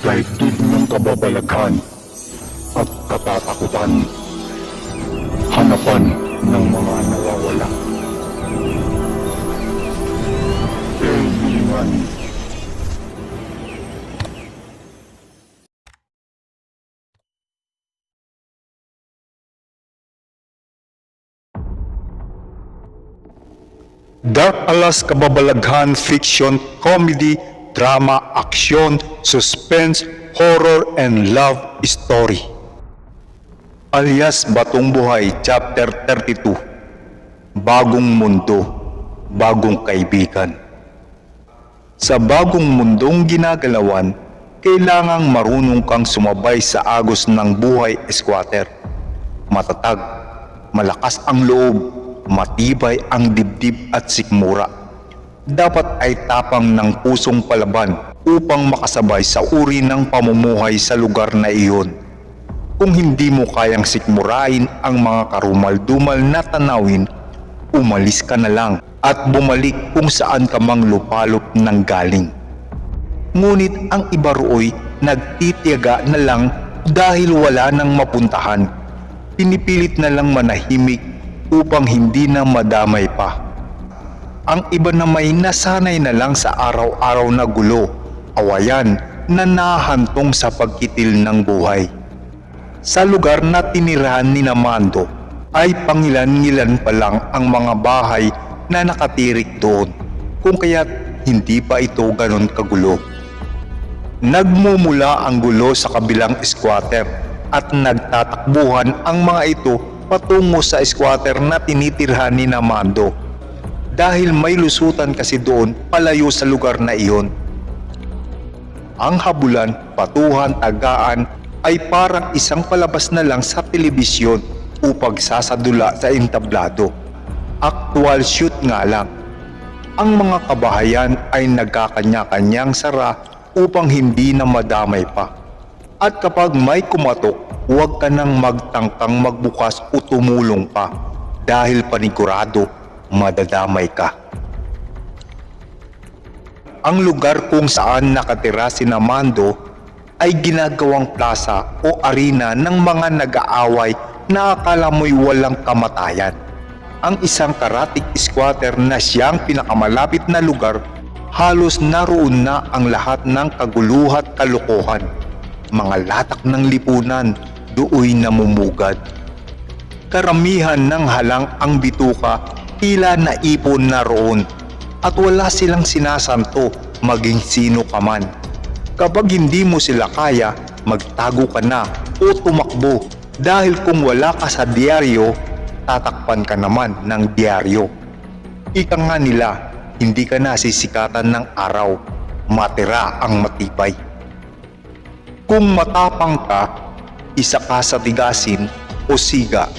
Daigdig ng kababalaghan at katatakutan. Hanapan ng mga nawawala. Kailangan. Dark Alas Kababalaghan Fiction Comedy Drama Action Suspense Horror and Love Story. Alias Batong Buhay Chapter 32 Bagong Mundo Bagong Kaibigan. Sa bagong mundong ginagalawan, kailangang marunong kang sumabay sa agos ng buhay squatter. Matatag, malakas ang loob, matibay ang dibdib at sikmura. Dapat ay tapang ng pusong palaban upang makasabay sa uri ng pamumuhay sa lugar na iyon. Kung hindi mo kayang sikmurain ang mga karumal-dumal na tanawin, umalis ka na lang at bumalik kung saan ka mang lupalop ng galing. Ngunit ang iba rooy nagtitiyaga na lang dahil wala nang mapuntahan. Pinipilit na lang manahimik upang hindi na madamay pa. Ang iba na may nasanay na lang sa araw-araw na gulo, awayan na nahantong sa pagkitil ng buhay. Sa lugar na tinirahan ni Namando ay pangilan-ngilan pa lang ang mga bahay na nakatirik doon kung kaya't hindi pa ito ganon kagulo. Nagmumula ang gulo sa kabilang squatter at nagtatakbuhan ang mga ito patungo sa squatter na tinitirhan ni Namando. Dahil may lusutan kasi doon palayo sa lugar na iyon. Ang habulan, patuhan, tagaan ay parang isang palabas na lang sa telebisyon o pagsasadula sa entablado. Actual shoot nga lang. Ang mga kabahayan ay nagkakanya-kanyang sara upang hindi na madamay pa. At kapag may kumatok, huwag ka nang magtangkang magbukas o tumulong pa dahil panigurado madadamay ka. Ang lugar kung saan nakatira si Namando ay ginagawang plaza o arena ng mga nag-aaway na akala mo'y walang kamatayan. Ang isang karatik squatter na siyang pinakamalapit na lugar, halos naroon na ang lahat ng kaguluhat kalokohan. Mga latak ng lipunan, dooy namumugad. Karamihan ng halang ang bituka tila naipon na roon at wala silang sinasanto maging sino ka man. Kapag hindi mo sila kaya, magtago ka na o tumakbo dahil kung wala ka sa diaryo, tatakpan ka naman ng diaryo. Ika nga nila, hindi ka na sisikatan ng araw, matira ang matibay. Kung matapang ka, isa ka sa tigasin o siga.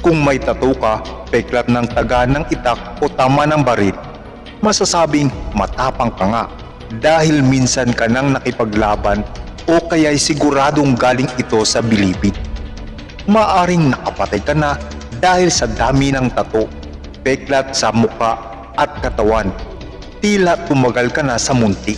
Kung may tato ka, peklat ng taga ng itak o tama ng barit, masasabing matapang ka nga dahil minsan ka nang nakipaglaban o kaya'y siguradong galing ito sa bilibid. Maaring nakapatay ka na dahil sa dami ng tato, peklat sa muka at katawan. Tila tumagal ka na sa munti.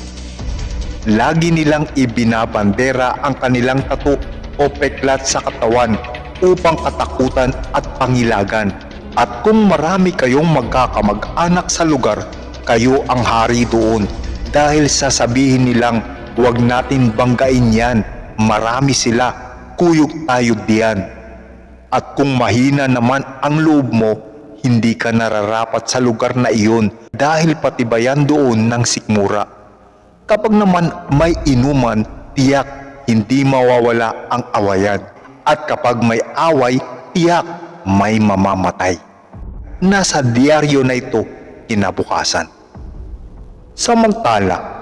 Lagi nilang ibinabandera ang kanilang tato o peklat sa katawan upang katakutan at pangilagan. At kung marami kayong magkakamag-anak sa lugar, kayo ang hari doon dahil sasabihin nilang huwag natin banggain yan, marami sila, kuyog tayo diyan. At kung mahina naman ang loob mo, hindi ka nararapat sa lugar na iyon dahil patibayan doon ng sikmura. Kapag naman may inuman, tiyak hindi mawawala ang awayan. At kapag may away, tiyak may mamamatay. Nasa diaryo na ito kinabukasan. Samantala,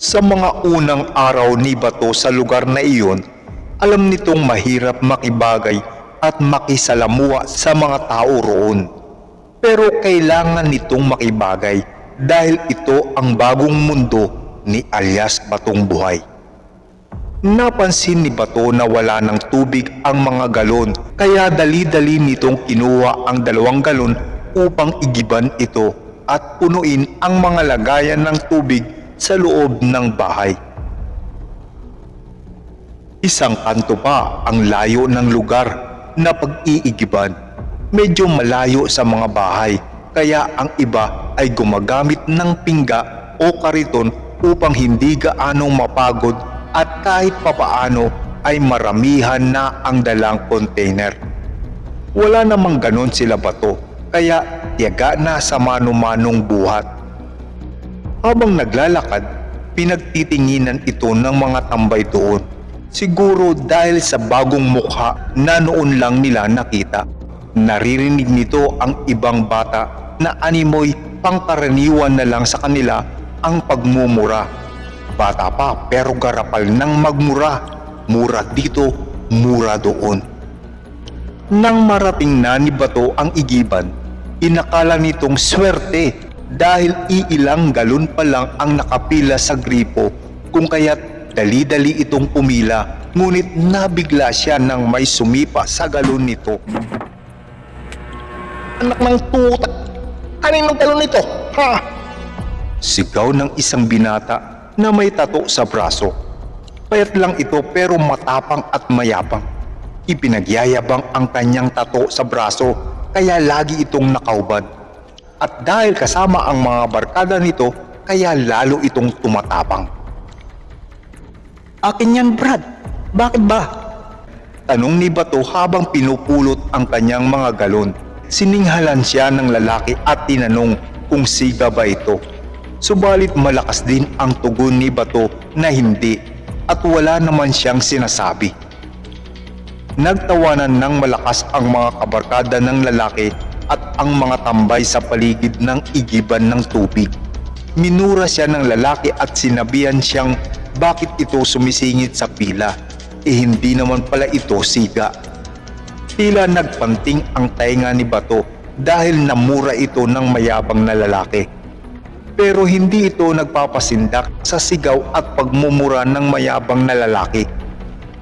sa mga unang araw ni Bato sa lugar na iyon, alam nitong mahirap makibagay at makisalamuha sa mga tao roon. Pero kailangan nitong makibagay dahil ito ang bagong mundo ni alias Batong Buhay. Napansin ni Bato na wala ng tubig ang mga galon kaya dali-dali nitong kinuha ang dalawang galon upang igiban ito at punuin ang mga lagayan ng tubig sa loob ng bahay. Isang kanto pa ang layo ng lugar na pag-iigiban. Medyo malayo sa mga bahay kaya ang iba ay gumagamit ng pingga o kariton upang hindi gaanong mapagod at kahit papaano ay maramihan na ang dalang container. Wala namang ganon sila bato kaya tiyaga na sa mano-manong buhat. Habang naglalakad, pinagtitinginan ito ng mga tambay doon. Siguro dahil sa bagong mukha na noon lang nila nakita. Naririnig nito ang ibang bata na animoy pangkaraniwan na lang sa kanila ang pagmumura. Bata pa pero garapal ng magmura. Mura dito, mura doon. Nang marating na ni Bato ang igiban, inakala nitong swerte dahil iilang galon pa lang ang nakapila sa gripo kung kaya't dali-dali itong pumila ngunit nabigla siya nang may sumipa sa galon nito. Anak ng tuta. Kaninong galon nito? Ha? Sigaw ng isang binata na may tato sa braso. Payat lang ito pero matapang at mayapang. Ipinagyayabang ang kanyang tato sa braso kaya lagi itong nakaubad. At dahil kasama ang mga barkada nito kaya lalo itong tumatapang. Akin yan, Brad. Bakit ba? Tanong ni Bato habang pinupulot ang kanyang mga galon. Sininghalan siya ng lalaki at tinanong kung siga ba ito. Subalit malakas din ang tugon ni Bato na hindi at wala naman siyang sinasabi. Nagtawanan ng malakas ang mga kabarkada ng lalaki at ang mga tambay sa paligid ng igiban ng tubig. Minura siya ng lalaki at sinabihan siyang bakit ito sumisingit sa pila. Eh hindi naman pala ito siga. Tila nagpanting ang tainga ni Bato dahil namura ito ng mayabang na lalaki. Pero hindi ito nagpapasindak sa sigaw at pagmumura ng mayabang na lalaki.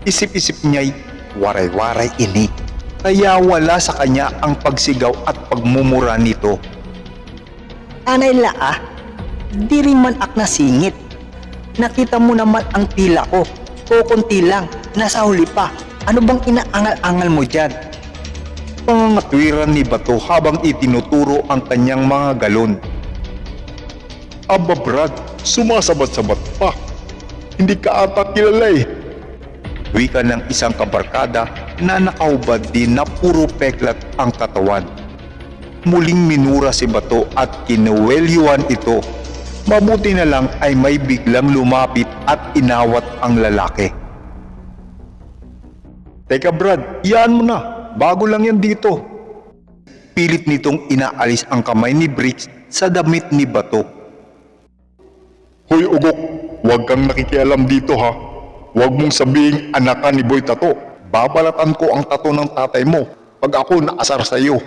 Isip-isip niya'y waray-waray ini. Kaya wala sa kanya ang pagsigaw at pagmumura nito. Anay la ah. Di rin man ak na singit. Nakita mo naman ang tila ko. O konti lang. Nasa huli pa. Ano bang inaangal-angal mo dyan? Pangangatwiran ni Bato habang itinuturo ang kanyang mga galon. Aba Brad, sumasabat-sabat pa. Hindi ka ata kilala eh. Wika ng isang kabarkada na nakahubad din na puro peklat ang katawan. Muling minura si Bato at kinuwelyuan ito. Mabuti na lang ay may biglang lumapit at inawat ang lalaki. Teka Brad, iyaan mo na. Bago lang yan dito. Pilit nitong inaalis ang kamay ni Briggs sa damit ni Bato. Hoy Ugok, huwag kang nakikialam dito ha. Huwag mong sabihin anak ka ni Boy Tato. Babalatan ko ang tato ng tatay mo pag ako naasar sa iyo.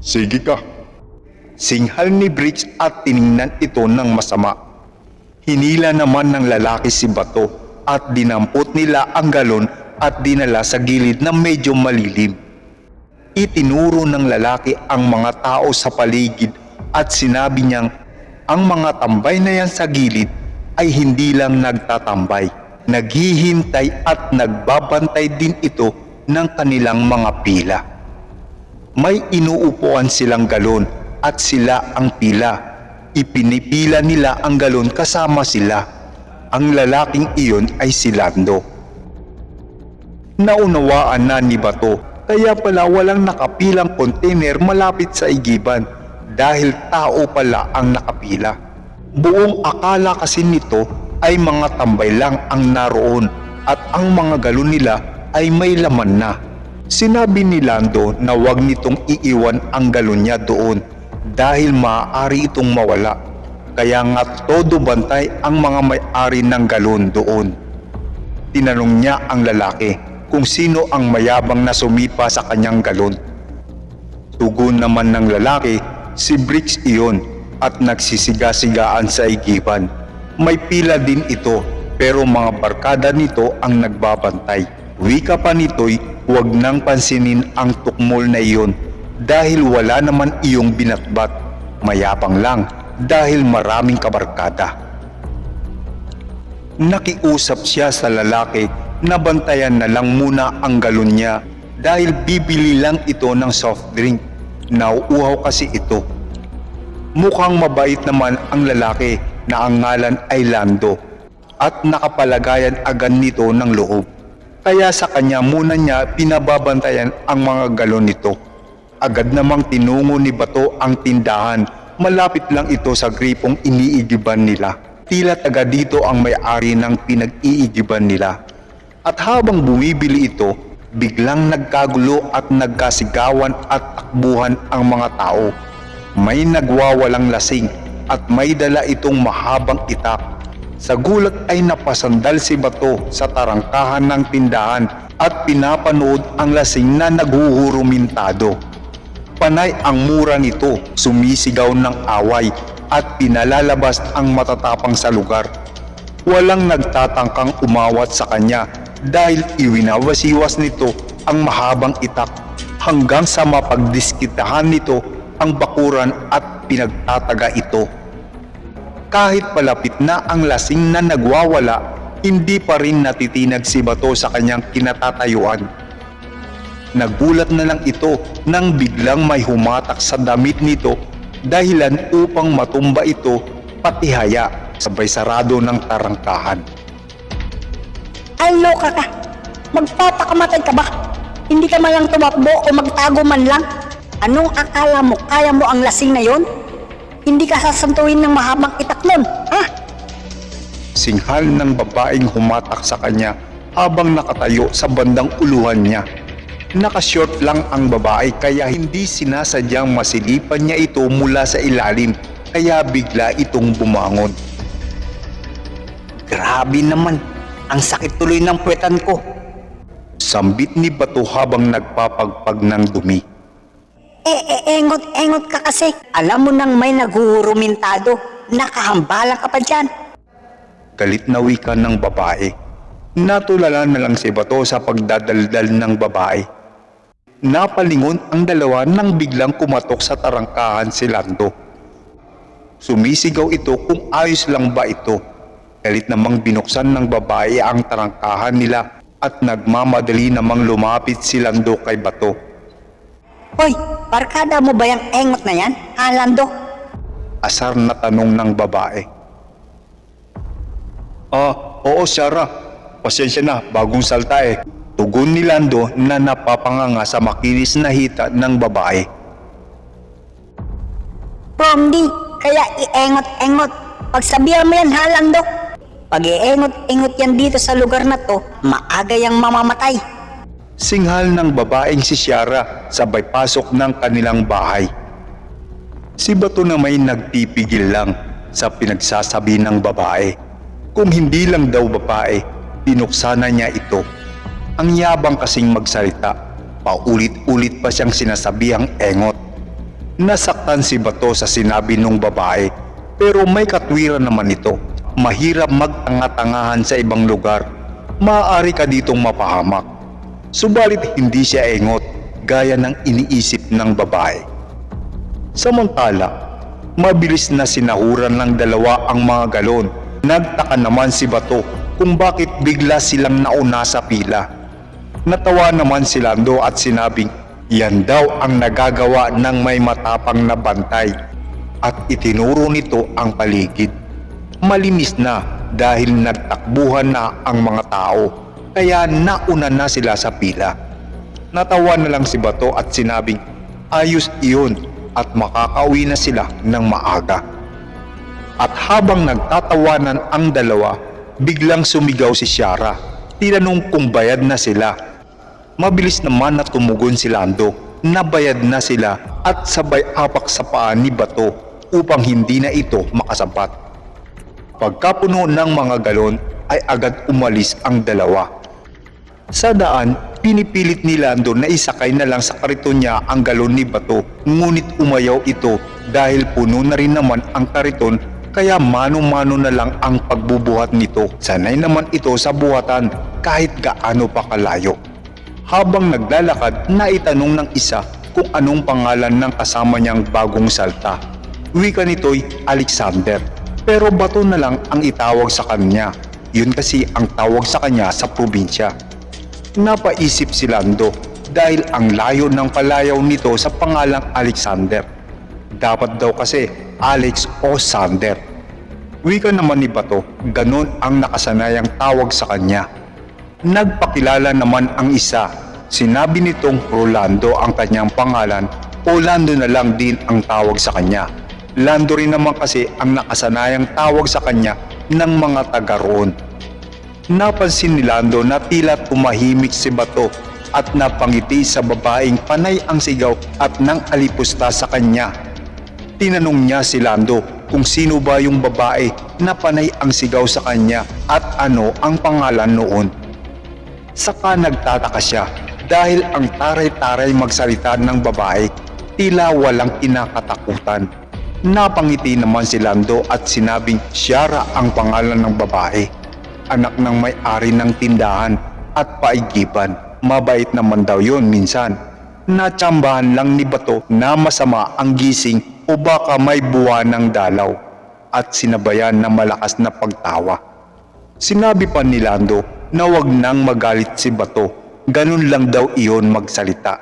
Sige ka. Singhal ni Briggs at tiningnan ito ng masama. Hinila naman ng lalaki si Bato at dinampot nila ang galon at dinala sa gilid na medyo malilim. Itinuro ng lalaki ang mga tao sa paligid at sinabi niyang ang mga tambay na yan sa gilid ay hindi lang nagtatambay, naghihintay at nagbabantay din ito ng kanilang mga pila. May inuupuan silang galon at sila ang pila. Ipinipila nila ang galon kasama sila. Ang lalaking iyon ay si Lando. Naunawaan na ni Bato kaya pala walang nakapilang container malapit sa igiban dahil tao pala ang nakapila. Buong akala kasi nito ay mga tambay lang ang naroon at ang mga galon nila ay may laman na. Sinabi ni Lando na wag nitong iiwan ang galon niya doon dahil maaari itong mawala. Kaya nga todo bantay ang mga may-ari ng galon doon. Tinanong niya ang lalaki kung sino ang mayabang na sumipa sa kanyang galon. Tugon naman ng lalaki, si Briggs iyon at nagsisiga-sigaan sa igiban. May pila din ito pero mga barkada nito ang nagbabantay. Wika pa nito'y huwag nang pansinin ang tukmol na iyon dahil wala naman iyong binatbat. Mayabang lang dahil maraming kabarkada. Nakiusap siya sa lalaki na bantayan na lang muna ang galon niya dahil bibili lang ito ng soft drink. Nauuhaw kasi ito. Mukhang mabait naman ang lalaki na ang ngalan ay Lando at nakapalagayan agad nito ng loob. Kaya sa kanya muna niya pinababantayan ang mga galon nito. Agad namang tinungo ni Bato ang tindahan. Malapit lang ito sa gripong iniigiban nila. Tila taga dito ang may-ari ng pinag-iigiban nila. At habang bumibili ito, biglang nagkagulo at nagkasigawan at takbuhan ang mga tao. May nagwawalang lasing at may dala itong mahabang itak. Sa gulat ay napasandal si Bato sa tarangkahan ng tindahan at pinapanood ang lasing na naghuhurumintado. Panay ang mura nito, sumisigaw ng away at pinalalabas ang matatapang sa lugar. Walang nagtatangkang umawat sa kanya dahil iwinawasiwas nito ang mahabang itak hanggang sa mapagdiskitahan nito ang bakuran at pinagtataga ito. Kahit palapit na ang lasing na nagwawala, hindi pa rin natitinag si Bato sa kanyang kinatatayuan. Nagulat na lang ito nang biglang may humatak sa damit nito dahilan upang matumba ito pati haya sabay sarado ng tarangkahan. Ay, loka ka. Magpapakamatay ka ba? Hindi ka man tumakbo o magtago man lang? Anong akala mo? Kaya mo ang lasing na yon? Hindi ka sasantuin ng mahabang itak ha? Singhal ng babaeng humatak sa kanya habang nakatayo sa bandang uluhan niya. Nakashort lang ang babae kaya hindi sinasadyang masilipan niya ito mula sa ilalim kaya bigla itong bumangon. Grabe naman, ang sakit tuloy ng puwetan ko. Sambit ni Bato habang nagpapagpag ng dumi. Eh, eh, engot-engot ka kasi. Alam mo nang may naghuhurumintado. Nakahambalang ka pa dyan. Galit na wika ng babae. Natulala na lang si Bato sa pagdadaldal ng babae. Napalingon ang dalawa nang biglang kumatok sa tarangkahan si Lando. Sumisigaw ito kung ayos lang ba ito. Galit namang binuksan ng babae ang tarangkahan nila at nagmamadali namang lumapit si Lando kay Bato. Hoy, barkada mo ba yung engot na yan, ha, Lando? Asar na tanong ng babae. Ah, oo Sarah. Pasensya na, bagong salta eh. Tugon ni Lando na napapanganga sa makinis na hita ng babae. Promdi, kaya iengot-engot. Pagsabihan mo yan, ha, Lando? Pag iengot-engot yan dito sa lugar na to, maaga yung mamamatay. Singhal ng babaeng si Ciara sabay pasok ng kanilang bahay. Si Bato na may nagpipigil lang sa pinagsasabi ng babae. Kung hindi lang daw babae, pinuksana niya ito. Ang yabang kasing magsalita, paulit-ulit pa siyang sinasabihang engot. Nasaktan si Bato sa sinabi ng babae, pero may katwiran naman ito. Mahirap magtanga-tangahan sa ibang lugar. Maaari ka ditong mapahamak. Subalit hindi siya engot, gaya ng iniisip ng babae. Samantala, mabilis na sinahuran ng dalawa ang mga galon. Nagtaka naman si Bato kung bakit bigla silang nauna sa pila. Natawa naman si Lando at sinabing, yan daw ang nagagawa ng may matapang na bantay at itinuro nito ang paligid. Malinis na dahil nagtakbuhan na ang mga tao kaya nauna na sila sa pila. Natawa na lang si Bato at sinabing, ayos iyon at makakauwi na sila ng maaga. At habang nagtatawanan ang dalawa, biglang sumigaw si Shara. Tinanong kung bayad na sila. Mabilis naman na tumugon si Lando na bayad na sila at sabay apak sa paa ni Bato upang hindi na ito makasapat. Pagkapuno ng mga galon ay agad umalis ang dalawa. Sa daan, pinipilit ni Lando na isakay na lang sa kariton niya ang galon ni Bato ngunit umayaw ito dahil puno na rin naman ang kariton Kaya mano-mano na lang ang pagbubuhat nito. Sanay naman ito sa buhatan kahit gaano pa kalayo. Habang naglalakad, naitanong ng isa kung anong pangalan ng kasama niyang bagong salta. Wika nito'y Alexander. Pero bato na lang ang itawag sa kanya. Yun kasi ang tawag sa kanya sa probinsya. Napaisip si Lando dahil ang layo ng palayaw nito sa pangalang Alexander. Dapat daw kasi Alex o Sander. Wika naman ni Bato, ganun ang nakasanayang tawag sa kanya. Nagpakilala naman ang isa. Sinabi nitong Rolando ang kanyang pangalan o Lando na lang din ang tawag sa kanya. Lando rin naman kasi ang nakasanayang tawag sa kanya ng mga taga roon. Napansin ni Lando na tila tumahimik si Bato at napangiti sa babaeng panay ang sigaw at nang alipusta sa kanya. Tinanong niya si Lando kung sino ba yung babae na panay ang sigaw sa kanya at ano ang pangalan noon. Saka nagtataka siya dahil ang taray-taray magsalita ng babae tila walang kinakatakutan. Napangiti naman si Lando at sinabing Shara ang pangalan ng babae. Anak ng may-ari ng tindahan at paigiban. Mabait naman daw yun minsan. Natsambahan lang ni Bato na masama ang gising o baka may buwan ng dalaw at sinabayan ng malakas na pagtawa. Sinabi pa ni Lando na wag nang magalit si Bato. Ganun lang daw iyon magsalita.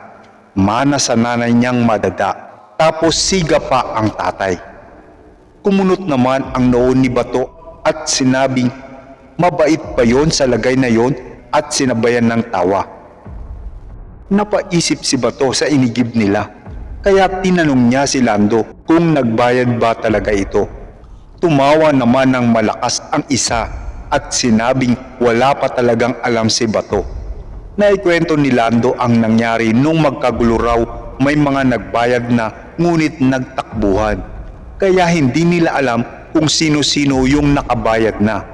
Mana sa nanay niyang madada. Tapos siga pa ang tatay. Kumunot naman ang noon ni Bato at sinabing mabait pa yon sa lagay na yon at sinabayan ng tawa. Napaisip si Bato sa inigib nila. Kaya tinanong niya si Lando kung nagbayad ba talaga ito. Tumawa naman ng malakas ang isa at sinabing wala pa talagang alam si Bato. Naikwento ni Lando ang nangyari nung magkagulo raw may mga nagbayad na ngunit nagtakbuhan. Kaya hindi nila alam kung sino-sino yung nakabayad na.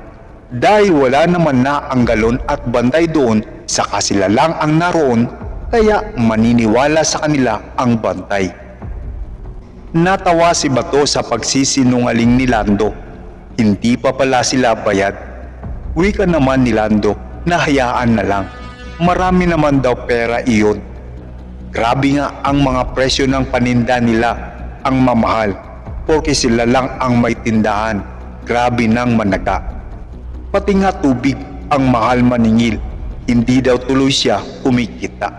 Dahil wala naman na ang galon at bantay doon, saka sila lang ang naroon, kaya maniniwala sa kanila ang bantay. Natawa si Bato sa pagsisinungaling ni Lando. Hindi pa pala sila bayad. Wika naman ni Lando na hayaan na lang. Marami naman daw pera iyon. Grabe nga ang mga presyo ng paninda nila ang mamahal porque sila lang ang may tindahan. Grabe nang managa. Pati nga tubig ang mahal maningil. Hindi daw tuloy siya kumikita.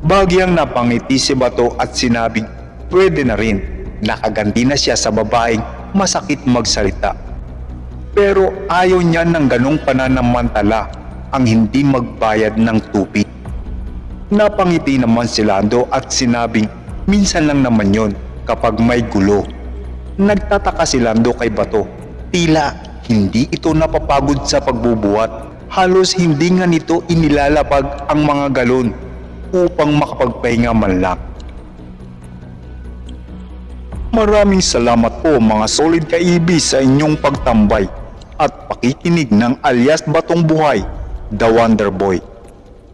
Bagyang napangiti si Bato at sinabing pwede na rin. Nakaganti na siya sa babaeng masakit magsalita. Pero ayaw niya ng ganong pananamantala ang hindi magbayad ng tubig. Napangiti naman si Lando at sinabing minsan lang naman yon kapag may gulo. Nagtataka si Lando kay Bato. Tila hindi ito napapagod sa pagbubuhat. Halos hindi nga nito inilalapag ang mga galon upang makapagpahinga man lang. Maraming salamat po mga solid kaibi sa inyong pagtambay at pakikinig ng alias Batong Buhay, The Wonder Boy.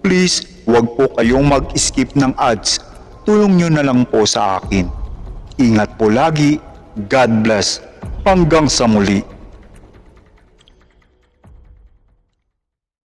Please, huwag po kayong mag-skip ng ads. Tulong nyo na lang po sa akin. Ingat po lagi. God bless. Hanggang sa muli.